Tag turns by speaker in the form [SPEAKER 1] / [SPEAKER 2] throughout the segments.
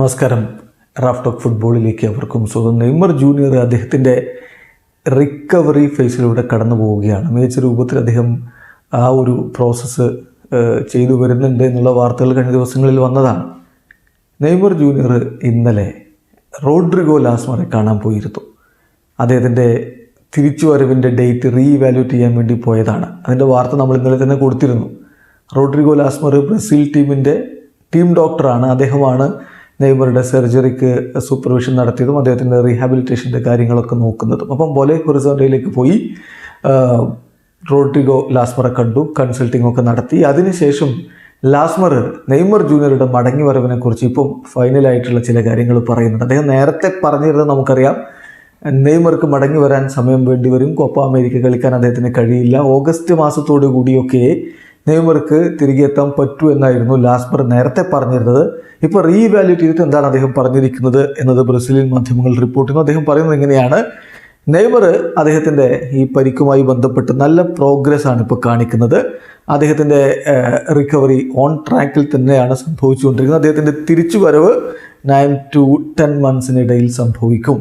[SPEAKER 1] നമസ്കാരം. Raf talk ഫുട്ബോളിലേക്ക് അവർക്കും സ്വാഗതം. നെയ്മർ ജൂനിയർ അദ്ദേഹത്തിന്റെ റിക്കവറി ഫേസിലൂടെ കടന്നു പോവുകയാണ്. മികച്ച രൂപത്തിൽ അദ്ദേഹം ആ ഒരു പ്രോസസ്സ് ചെയ്തു വരുന്നുണ്ട് എന്നുള്ള വാർത്തകൾ കഴിഞ്ഞ ദിവസങ്ങളിൽ വന്നതാണ്. നെയ്മർ ജൂനിയർ ഇന്നലെ റോഡ്രിഗോ ലാസ്മറെ കാണാൻ പോയിരുന്നു. അദ്ദേഹത്തിന്റെ തിരിച്ചുവരവിന്റെ ഡേറ്റ് റീ ഇവാലുവേറ്റ് ചെയ്യാൻ വേണ്ടി പോയതാണ്. അതിന്റെ വാർത്ത നമ്മൾ ഇന്നലെ തന്നെ കൊടുത്തിരുന്നു. റോഡ്രിഗോ ലാസ്മർ ബ്രസീൽ ടീമിന്റെ ടീം ഡോക്ടറാണ്. അദ്ദേഹമാണ് നെയ്മറുടെ സർജറിക്ക് സൂപ്പർവിഷൻ നടത്തിയതും അദ്ദേഹത്തിന്റെ റീഹാബിലിറ്റേഷന്റെ കാര്യങ്ങളൊക്കെ നോക്കുന്നതും. അപ്പം ബോലെ ഹൊറിസോണ്ടയിലേക്ക് പോയി റോഡ്രിഗോ ലാസ്മറെ കണ്ടു കൺസൾട്ടിംഗ് ഒക്കെ നടത്തി. അതിനുശേഷം ലാസ്മർ നെയ്മർ ജൂനിയറുടെ മടങ്ങി വരവിനെ കുറിച്ച് ഇപ്പം ഫൈനലായിട്ടുള്ള ചില കാര്യങ്ങൾ പറയുന്നുണ്ട്. അദ്ദേഹം നേരത്തെ പറഞ്ഞിരുന്നത് നമുക്കറിയാം നെയ്മർക്ക് മടങ്ങി വരാൻ സമയം വേണ്ടി വരും. കോപ്പ അമേരിക്ക കളിക്കാൻ അദ്ദേഹത്തിന് കഴിയില്ല. ഓഗസ്റ്റ് മാസത്തോടു കൂടിയൊക്കെ നെയ്മർക്ക് തിരികെ എത്താൻ പറ്റൂ എന്നായിരുന്നു ലാസ്മർ നേരത്തെ പറഞ്ഞിരുന്നത്. ഇപ്പോൾ റീവാല്യൂ ചെയ്തിട്ട് എന്താണ് അദ്ദേഹം പറഞ്ഞിരിക്കുന്നത് എന്നത് ബ്രസീലിയൻ മാധ്യമങ്ങൾ റിപ്പോർട്ട് ചെയ്യുന്നു അദ്ദേഹം പറയുന്നത് എങ്ങനെയാണ് നെയ്മർ അദ്ദേഹത്തിന്റെ ഈ പരിക്കുമായി ബന്ധപ്പെട്ട് നല്ല പ്രോഗ്രസ് ആണ് ഇപ്പോൾ കാണിക്കുന്നത്. അദ്ദേഹത്തിന്റെ റിക്കവറി ഓൺ ട്രാക്കിൽ തന്നെയാണ് സംഭവിച്ചുകൊണ്ടിരിക്കുന്നത്. അദ്ദേഹത്തിന്റെ തിരിച്ചുവരവ് നയൻ ടു ടെൻ മന്ത്സിനിടയിൽ സംഭവിക്കും.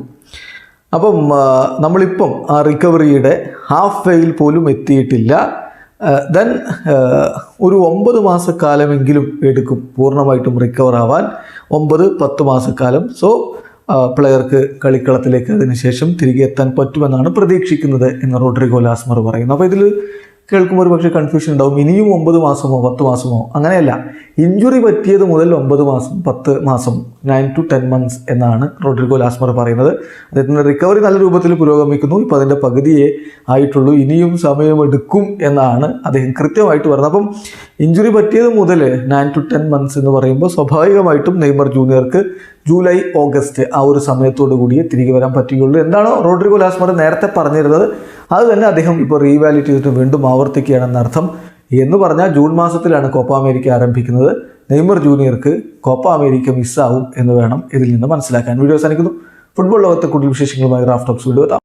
[SPEAKER 1] അപ്പം നമ്മളിപ്പം ആ റിക്കവറിയുടെ ഹാഫ് വേയിൽ പോലും എത്തിയിട്ടില്ല. ദെൻ ഒരു ഒമ്പത് മാസക്കാലമെങ്കിലും എടുക്കും പൂർണമായിട്ടും റിക്കവർ ആവാൻ. ഒമ്പത് പത്ത് മാസക്കാലം. സോ പ്ലെയർക്ക് കളിക്കളത്തിലേക്ക് അതിനുശേഷം തിരികെ എത്താൻ പറ്റുമെന്നാണ് പ്രതീക്ഷിക്കുന്നത് എന്ന് റോഡ്രിഗോ ലാസ്മർ പറയുന്നു. അപ്പോൾ ഇതിൽ കേൾക്കുമ്പോൾ ഒരു പക്ഷേ കൺഫ്യൂഷൻ ഉണ്ടാവും. ഇനിയും ഒമ്പത് മാസമോ പത്ത് മാസമോ? അങ്ങനെയല്ല. ഇഞ്ചുറി പറ്റിയത് മുതൽ ഒമ്പത് മാസം പത്ത് മാസം നയൻ ടു ടെൻ മന്ത്സ് എന്നാണ് റോഡ്രിഗോ ലാസ്മർ പറയുന്നത്. അദ്ദേഹത്തിന്റെ റിക്കവറി നല്ല രൂപത്തിൽ പുരോഗമിക്കുന്നു. ഇപ്പോൾ അതിന്റെ പകുതിയെ ആയിട്ടുള്ളൂ. ഇനിയും സമയമെടുക്കും എന്നാണ് അദ്ദേഹം കൃത്യമായിട്ട് പറയുന്നത് അപ്പം ഇഞ്ചുറി പറ്റിയത് മുതൽ നയൻ ടു ടെൻ മന്ത്സ് എന്ന് പറയുമ്പോൾ സ്വാഭാവികമായിട്ടും നെയ്മർ ജൂനിയർക്ക് ജൂലൈ ഓഗസ്റ്റ് ആ ഒരു സമയത്തോടു കൂടിയേ തിരികെ വരാൻ പറ്റുകയുള്ളൂ. എന്താണോ റോഡ്രിഗോ ലാസ്മർ നേരത്തെ പറഞ്ഞിരുന്നത്. അത് തന്നെ അദ്ദേഹം ഇപ്പോൾ റീവാലിറ്റ് ചെയ്തിട്ട് വീണ്ടും ആവർത്തിക്കുകയാണെന്നർത്ഥം എന്ന് പറഞ്ഞാൽ ജൂൺ മാസത്തിലാണ് കോപ്പ അമേരിക്ക ആരംഭിക്കുന്നത്. നെയ്മർ ജൂനിയർക്ക് കോപ്പ അമേരിക്ക മിസ്സാവും എന്ന് വേണം ഇതിൽ നിന്ന് മനസ്സിലാക്കാൻ. വീഡിയോ അവസാനിക്കുന്നു. ഫുട്ബോൾ ലോകത്തെ കൂടുതൽ വിശേഷങ്ങളുമായി റാഫ്റ്റോക്സ് വീഡിയോ